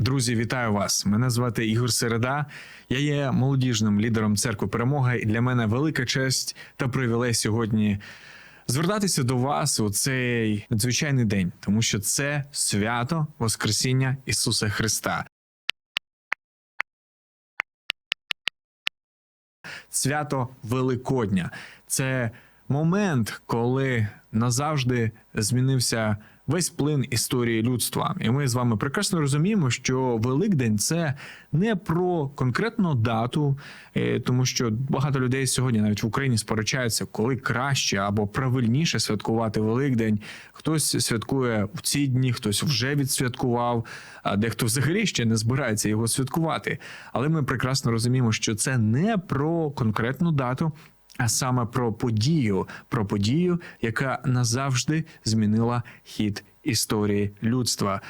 Друзі, вітаю вас! Мене звати Ігор Середа. Я є молодіжним лідером церкви Перемога, і для мене велика честь та привілей сьогодні звертатися до вас у цей надзвичайний день, тому що це свято Воскресіння Ісуса Христа. Свято Великодня. Це момент, коли назавжди змінився весь плин історії людства. І ми з вами прекрасно розуміємо, що Великдень це не про конкретну дату, е, тому що багато людей сьогодні навіть в Україні сперечаються, коли краще або правильніше святкувати Великдень. Хтось святкує в ці дні, хтось вже відсвяткував, а дехто взагалі ще не збирається його святкувати. Але ми прекрасно розуміємо, що це не про конкретну дату, а саме про подію, про подію, яка назавжди змінила хід історії людства.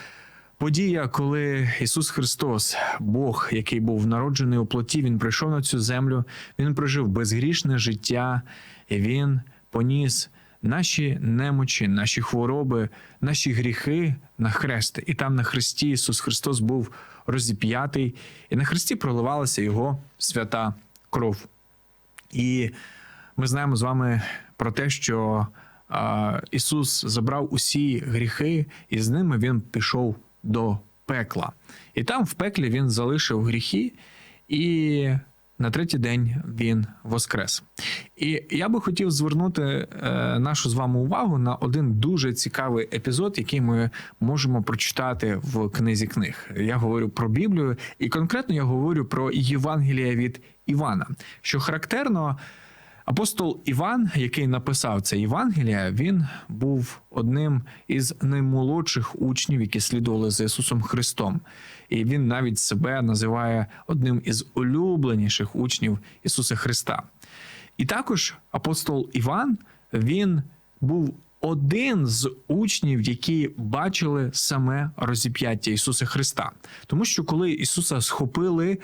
Подія, коли Ісус Христос, Бог, який був народжений у плоті, Він прийшов на цю землю, Він прожив безгрішне життя, і Він поніс наші немочі, наші хвороби, наші гріхи на хрест. І там на хресті Ісус Христос був розіп'ятий, і на хресті проливалася Його свята кров. І ми знаємо з вами про те, що Ісус забрав усі гріхи, і з ними Він пішов до пекла. І там, в пеклі, він залишив гріхи, і на третій день він воскрес. І я би хотів звернути е, нашу з вами увагу на один дуже цікавий епізод, який ми можемо прочитати в книзі книг. Я говорю про Біблію, і конкретно я говорю про Євангелія від Івана. Що характерно, апостол Іван, який написав це Євангелія, він був одним із наймолодших учнів, які слідували за Ісусом Христом. І він навіть себе називає одним із улюбленіших учнів Ісуса Христа. І також апостол Іван він був один з учнів, які бачили саме розіп'яття Ісуса Христа. Тому що коли Ісуса схопили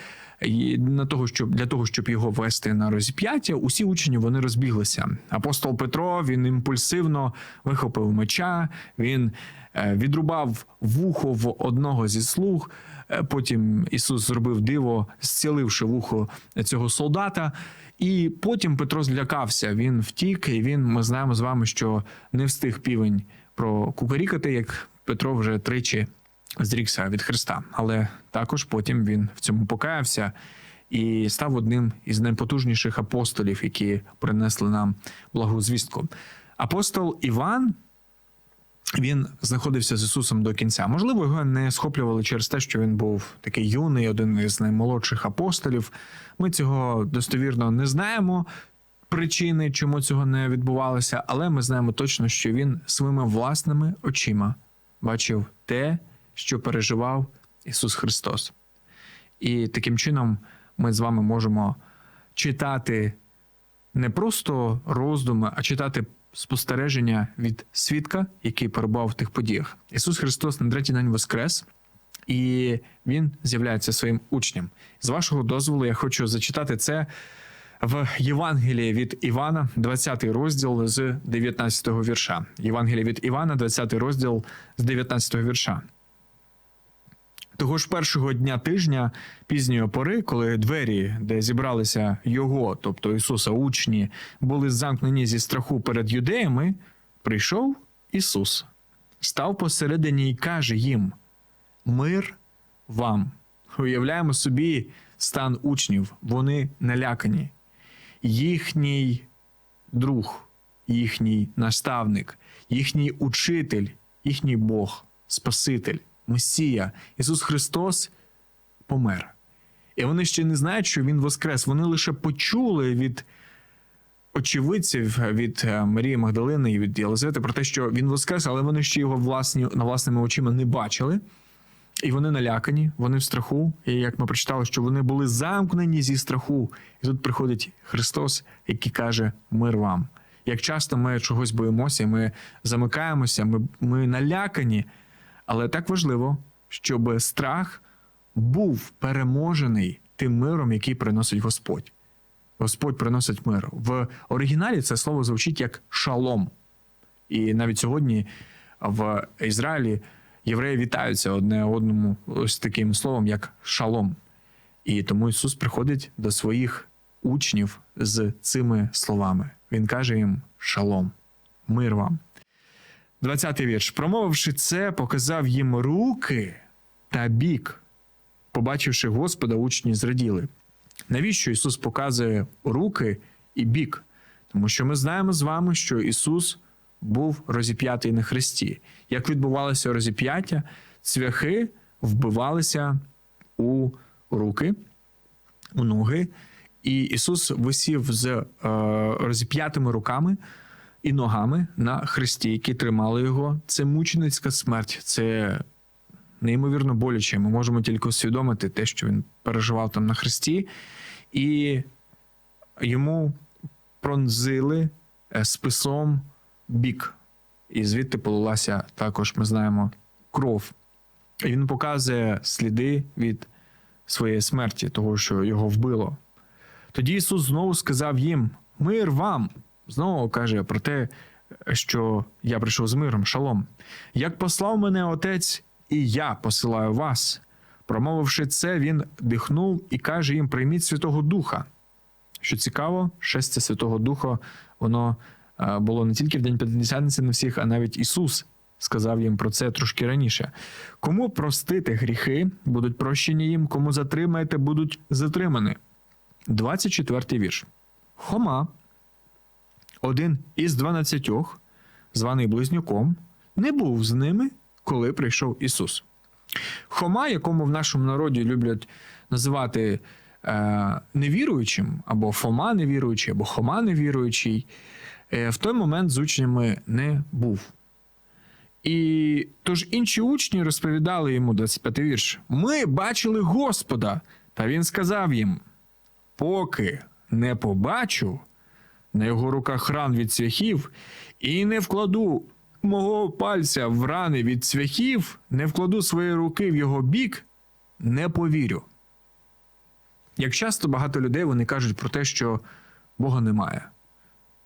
на того, щоб для того, щоб його вести на розіп'яття, усі учні вони розбіглися. Апостол Петро він імпульсивно вихопив меча, він е, відрубав вухо в одного зі слуг. Е, Потім Ісус зробив диво, зціливши вухо цього солдата. І потім Петро злякався. Він втік, і він ми знаємо з вами, що не встиг півень прокукарікати, як Петро вже тричі зрікся від Христа. Але також потім він в цьому покаявся і став одним із найпотужніших апостолів, які принесли нам благу звістку. Апостол Іван. Він знаходився з Ісусом до кінця. Можливо, його не схоплювали через те, що він був такий юний, один із наймолодших апостолів. Ми цього достовірно не знаємо. Причини, чому цього не відбувалося, але ми знаємо точно, що він своїми власними очима бачив те, що переживав Ісус Христос. І таким чином ми з вами можемо читати не просто роздуми, а читати спостереження від свідка, який перебував в тих подіях. Ісус Христос на третій день воскрес, і Він з'являється своїм учням. З вашого дозволу, я хочу зачитати це в Євангелії від Івана, 20 розділ з 19 вірша. Євангелія від Івана, 20 розділ з 19 вірша. Того ж першого дня тижня пізньої пори, коли двері, де зібралися його, тобто Ісуса, учні, були замкнені зі страху перед юдеями, прийшов Ісус, став посередині і каже їм: Мир вам. Уявляємо собі стан учнів, вони налякані. Їхній друг, їхній наставник, їхній учитель, їхній Бог, Спаситель. Месія, Ісус Христос помер. І вони ще не знають, що Він воскрес. Вони лише почули від очевидців, від е, Марії Магдалини і від Єлизавети про те, що Він воскрес, але вони ще його власні, на власними очима не бачили. І вони налякані, вони в страху. І як ми прочитали, що вони були замкнені зі страху. І тут приходить Христос, який каже: Мир вам. Як часто ми чогось боїмося, ми замикаємося, ми, ми налякані. Але так важливо, щоб страх був переможений тим миром, який приносить Господь. Господь приносить мир. В оригіналі це слово звучить як шалом. І навіть сьогодні в Ізраїлі євреї вітаються одне одному ось таким словом, як шалом. І тому Ісус приходить до своїх учнів з цими словами. Він каже їм шалом, мир вам. 20-й вірш. Промовивши це, показав їм руки та бік. Побачивши Господа, учні зраділи. Навіщо Ісус показує руки і бік? Тому що ми знаємо з вами, що Ісус був розіп'ятий на хресті. Як відбувалося розіп'яття, цвяхи вбивалися у руки, у ноги, і Ісус висів з е, розіп'ятими руками і ногами на хресті, які тримали його. Це мученицька смерть, це неймовірно боляче. Ми можемо тільки усвідомити те, що він переживав там на хресті, і йому пронзили е, списом бік. І звідти полилася також, ми знаємо, кров. І він показує сліди від своєї смерті, того, що його вбило. Тоді Ісус знову сказав їм: Мир вам! Знову каже про те, що я прийшов з миром, шалом. Як послав мене Отець, і я посилаю вас. Промовивши це, він дихнув і каже їм: прийміть Святого Духа. Що цікаво, шестя Святого Духа, воно е, було не тільки в День П'ятдесятниці на всіх, а навіть Ісус сказав їм про це трошки раніше. Кому простите гріхи, будуть прощені їм, кому затримаєте, будуть затримані. 24 вірш. Хома, один із дванадцятьох, званий близнюком, не був з ними, коли прийшов Ісус. Хома, якому в нашому народі люблять називати е, невіруючим, або Фома невіруючий, або Хома невіруючий, е, в той момент з учнями не був. І тож інші учні розповідали йому 25 вірш: Ми бачили Господа, та він сказав їм: Поки не побачу на його руках ран від цвяхів, і не вкладу мого пальця в рани від цвяхів, не вкладу свої руки в його бік, не повірю. Як часто багато людей вони кажуть про те, що Бога немає,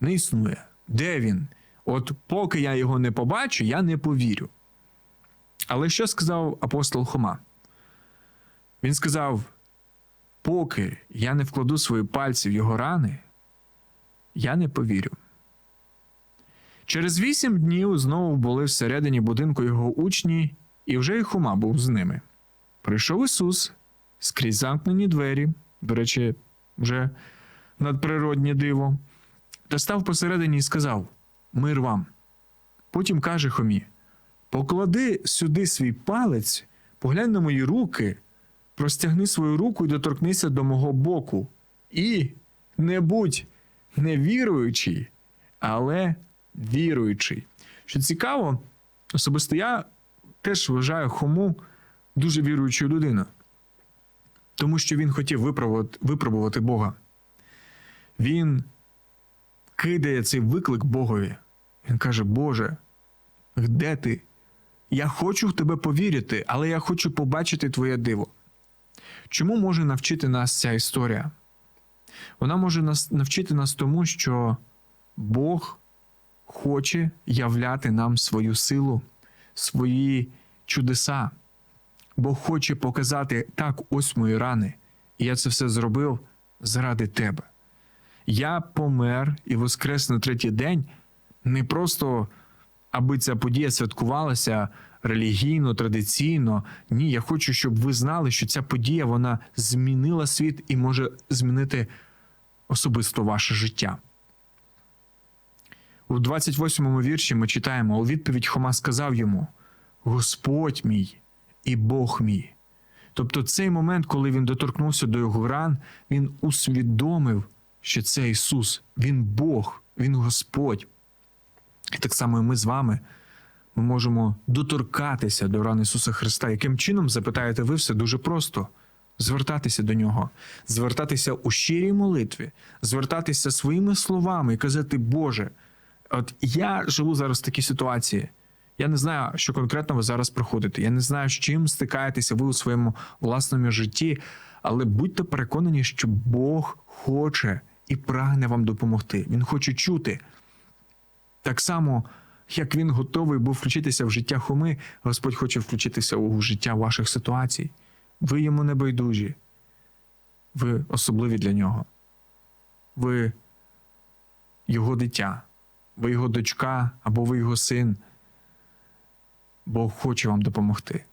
не існує. Де він? От поки я його не побачу, я не повірю. Але що сказав апостол Хома? Він сказав: поки я не вкладу свої пальці в його рани, я не повірю. Через вісім днів знову були всередині будинку його учні, і вже й Хома був з ними. Прийшов Ісус скрізь замкнені двері, до речі, вже надприроднє диво, та став посередині і сказав: Мир вам. Потім каже Хомі: Поклади сюди свій палець, поглянь на мої руки, простягни свою руку і доторкнися до мого боку. І не будь невіруючий, але віруючий. Що цікаво, особисто я теж вважаю Хому дуже віруючою людиною, тому що він хотів випробувати, випробувати Бога. Він кидає цей виклик Богові. Він каже: Боже, де ти? Я хочу в тебе повірити, але я хочу побачити твоє диво. Чому може навчити нас ця історія? Вона може нас навчити нас тому, що Бог хоче являти нам свою силу, свої чудеса. Бог хоче показати так, ось мої рани, і я це все зробив заради тебе. Я помер і воскрес на третій день не просто аби ця подія святкувалася релігійно, традиційно. Ні, я хочу, щоб ви знали, що ця подія вона змінила світ і може змінити особисто ваше життя. У 28-му вірші ми читаємо: у відповідь Хома сказав йому: Господь мій і Бог мій. Тобто, цей момент, коли він доторкнувся до його ран, він усвідомив, що це Ісус, Він Бог, Він Господь. І так само і ми з вами ми можемо доторкатися до ран Ісуса Христа. Яким чином запитаєте ви все дуже просто. Звертатися до нього, звертатися у щирій молитві, звертатися своїми словами і казати, Боже, от я живу зараз в такій ситуації. Я не знаю, що конкретно ви зараз проходите. Я не знаю, з чим стикаєтеся ви у своєму власному житті, але будьте переконані, що Бог хоче і прагне вам допомогти. Він хоче чути. Так само, Як він готовий був включитися в життя Хоми, Господь хоче включитися у життя ваших ситуацій. Ви йому не байдужі. Ви особливі для нього. Ви його дитя, ви його дочка або ви його син. Бог хоче вам допомогти.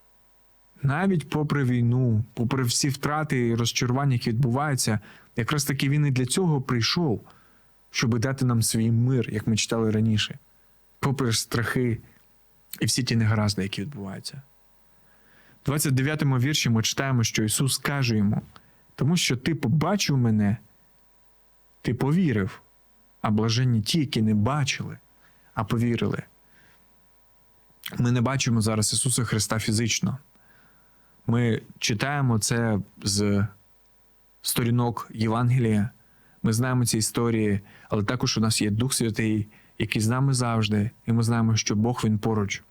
Навіть попри війну, попри всі втрати і розчарування, які відбуваються, якраз таки він і для цього прийшов, щоб дати нам свій мир, як ми читали раніше, попри страхи і всі ті негаразди, які відбуваються. В 29-му вірші ми читаємо, що Ісус каже йому: тому що ти побачив мене, ти повірив, а блаженні ті, які не бачили, а повірили. Ми не бачимо зараз Ісуса Христа фізично. Ми читаємо це з сторінок Євангелія. Ми знаємо ці історії, але також у нас є Дух Святий, який з нами завжди, і ми знаємо, що Бог він поруч.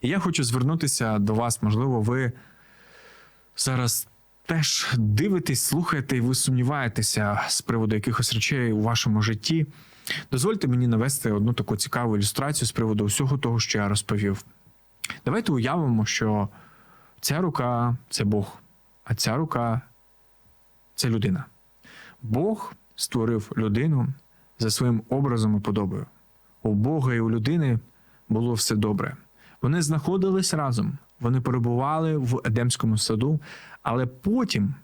І я хочу звернутися до вас. Можливо, ви зараз теж дивитесь, слухаєте, і ви сумніваєтеся з приводу якихось речей у вашому житті. Дозвольте мені навести одну таку цікаву ілюстрацію з приводу всього того, що я розповів. Давайте уявимо, що ця рука це Бог, а ця рука це людина. Бог створив людину за своїм образом і подобою. У Бога і у людини було все добре. Вони знаходились разом, вони перебували в Едемському саду, але потім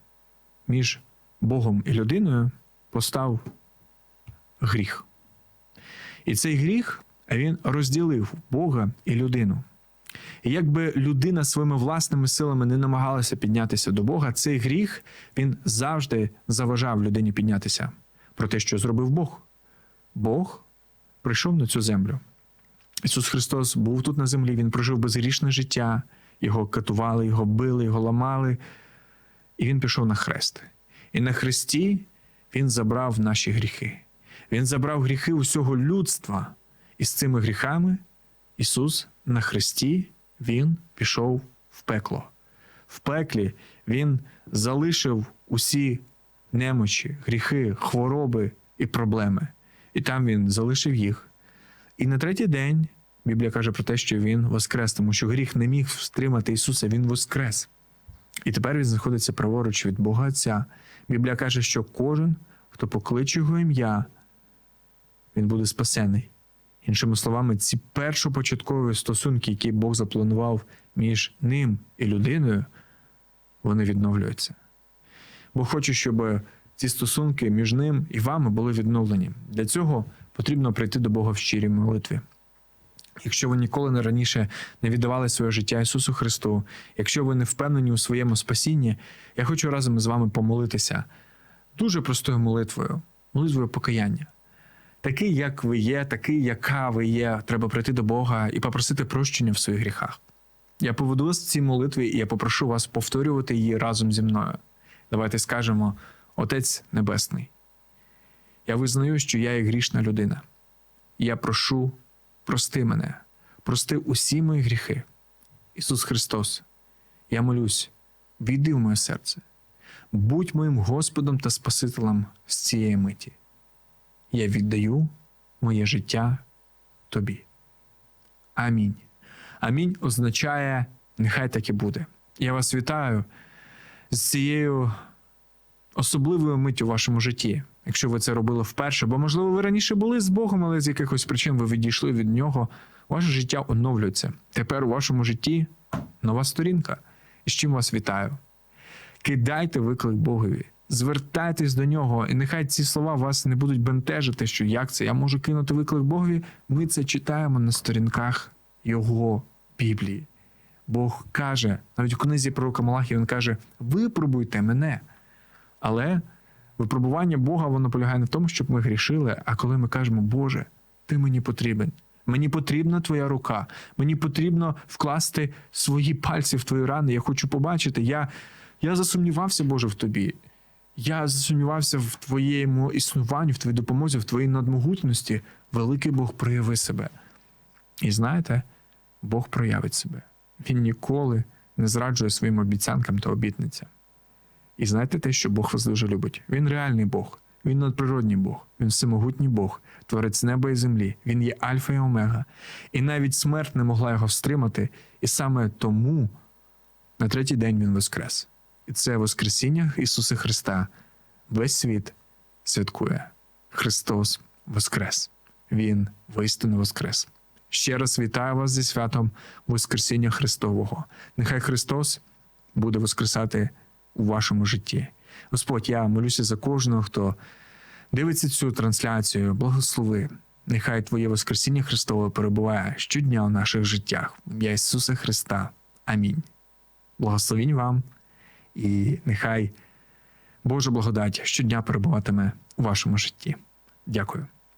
між Богом і людиною постав гріх. І цей гріх він розділив Бога і людину. І якби людина своїми власними силами не намагалася піднятися до Бога, цей гріх він завжди заважав людині піднятися про те, що зробив Бог. Бог прийшов на цю землю. Ісус Христос був тут на землі, Він прожив безгрішне життя, його катували, його били, його ламали, і Він пішов на хрест. І на хресті Він забрав наші гріхи. Він забрав гріхи усього людства, і з цими гріхами Ісус на хресті Він пішов в пекло. В пеклі Він залишив усі немочі, гріхи, хвороби і проблеми. І там Він залишив їх. І на третій день Біблія каже про те, що Він воскрес, тому що гріх не міг стримати Ісуса, Він воскрес. І тепер Він знаходиться праворуч від Бога Отця. Біблія каже, що кожен, хто покличе його ім'я, він буде спасений. Іншими словами, ці першопочаткові стосунки, які Бог запланував між ним і людиною, вони відновлюються. Бог хоче, щоб ці стосунки між ним і вами були відновлені. Для цього потрібно прийти до Бога в щирій молитві. Якщо ви ніколи не раніше не віддавали своє життя Ісусу Христу, якщо ви не впевнені у своєму спасінні, я хочу разом з вами помолитися дуже простою молитвою, молитвою покаяння. Такий, як ви є, такий, яка ви є, треба прийти до Бога і попросити прощення в своїх гріхах. Я поведу вас в цій молитві, і я попрошу вас повторювати її разом зі мною. Давайте скажемо: Отець Небесний, я визнаю, що я є грішна людина. Я прошу, прости мене, прости усі мої гріхи. Ісус Христос, я молюсь, війди в моє серце, будь моїм Господом та Спасителем з цієї миті. Я віддаю моє життя Тобі. Амінь. Амінь означає, нехай так і буде. Я вас вітаю з цією особливою миттю в вашому житті, якщо ви це робили вперше, бо, можливо, ви раніше були з Богом, але з якихось причин ви відійшли від нього. Ваше життя оновлюється. Тепер у вашому житті нова сторінка. І з чим вас вітаю. Кидайте виклик Богові, звертайтесь до нього, і нехай ці слова вас не будуть бентежити, що як це я можу кинути виклик Богові. Ми це читаємо на сторінках Його Біблії. Бог каже, навіть у книзі пророка Малахі він каже: випробуйте мене. Але випробування Бога воно полягає не в тому, щоб ми грішили, а коли ми кажемо, Боже, ти мені потрібен. Мені потрібна твоя рука, мені потрібно вкласти свої пальці в твої рани. Я хочу побачити. Я, я засумнівався, Боже, в тобі. Я засумнівався в твоєму існуванні, в твоїй допомозі, в твоїй надмогутності. Великий Бог прояви себе. І знаєте, Бог проявить себе. Він ніколи не зраджує своїм обіцянкам та обітницям. І знаєте те, що Бог вас дуже любить? Він реальний Бог. Він надприродній Бог, він всемогутній Бог, творець неба і землі. Він є Альфа і Омега. І навіть смерть не могла його встримати. І саме тому на третій день він воскрес. І це Воскресіння Ісуса Христа. Весь світ святкує. Христос Воскрес. Він воістину Воскрес. Ще раз вітаю вас зі святом Воскресіння Христового. Нехай Христос буде воскресати у вашому житті. Господь, я молюся за кожного, хто дивиться цю трансляцію, благослови. Нехай Твоє Воскресіння Христове перебуває щодня у наших життях. Ім'я Ісуса Христа. Амінь. Благословінь вам, і нехай Божа благодать щодня перебуватиме у вашому житті. Дякую.